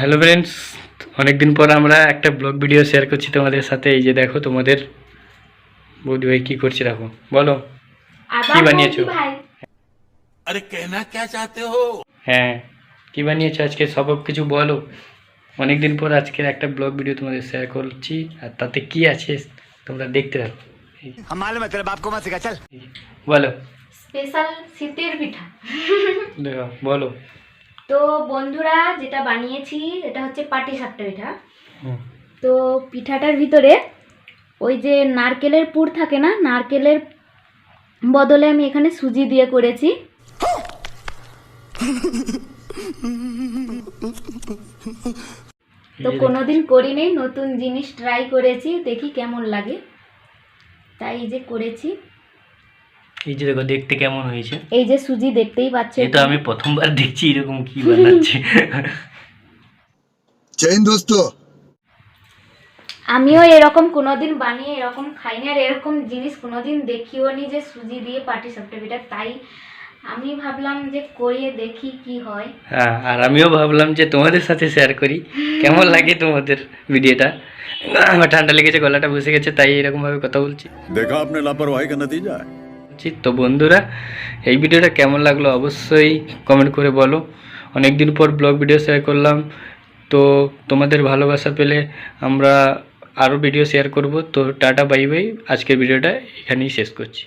Hello friends অনেকদিন পর আমরা একটা ব্লগ ভিডিও শেয়ার করছি তোমাদের সাথে। এই যে দেখো তোমাদের বৌদি ভাই কি করছে দেখো। বলো কি বানিয়েছো? আরে কে চাতে হো? হ্যাঁ কি বানিয়েছো আজকে? সব কিছু বলো। অনেকদিন পর আজকের একটা ব্লগ ভিডিও তোমাদের শেয়ার করছি আর তাতে কি আছে তোমরা দেখতে থাকো। আমার বলো। স্পেশাল শীতের পিঠা। দেখো বলো। তো বন্ধুরা যেটা বানিয়েছি এটা হচ্ছে পাটি সাপটা পিঠা। তো পিঠাটার ভিতরে ওই যে নারকেলের পুর থাকে না নারকেলের বদলে আমি এখানে সুজি দিয়ে করেছি। তো কোনোদিন করিনি নতুন জিনিস ট্রাই করেছি দেখি কেমন লাগে। তাই এই যে করেছি। এই যে দেখো দেখতে কেমন হয়েছে? এই যে সুজি দেখতেই পাচ্ছে এটা আমি প্রথমবার দেখছি এরকম কি বানাচ্ছে। জয় দোস্ত। আমিও এরকম কোনোদিন বানিয়ে এরকম খাই না আর এরকম জিনিস কোনোদিন দেখিও নি যে সুজি দিয়ে পাটি সাপটা তাই আমি ভাবলাম যে করিয়ে দেখি কি হয়। হ্যাঁ আর আমিও ভাবলাম যে তোমাদের সাথে শেয়ার করি। কেমন লাগে তোমাদের ভিডিওটা? আমার ঠান্ডা লেগেছে গলাটা বসে গেছে তাই এরকম ভাবে কথা বলছি। দেখো আপনার লাপরওয়াহি দিয়ে যায় বলছি। তো বন্ধুরা, এই ভিডিওটা কেমন লাগল অবশ্যই কমেন্ট করে বলো। অনেক দিন পর ব্লগ ভিডিও শেয়ার করলাম। তো তোমাদের ভালোবাসা পেলে আমরা আরও ভিডিও শেয়ার করব। তো টাটা বাই বাই আজকের ভিডিওটা এখানেই শেষ করছি।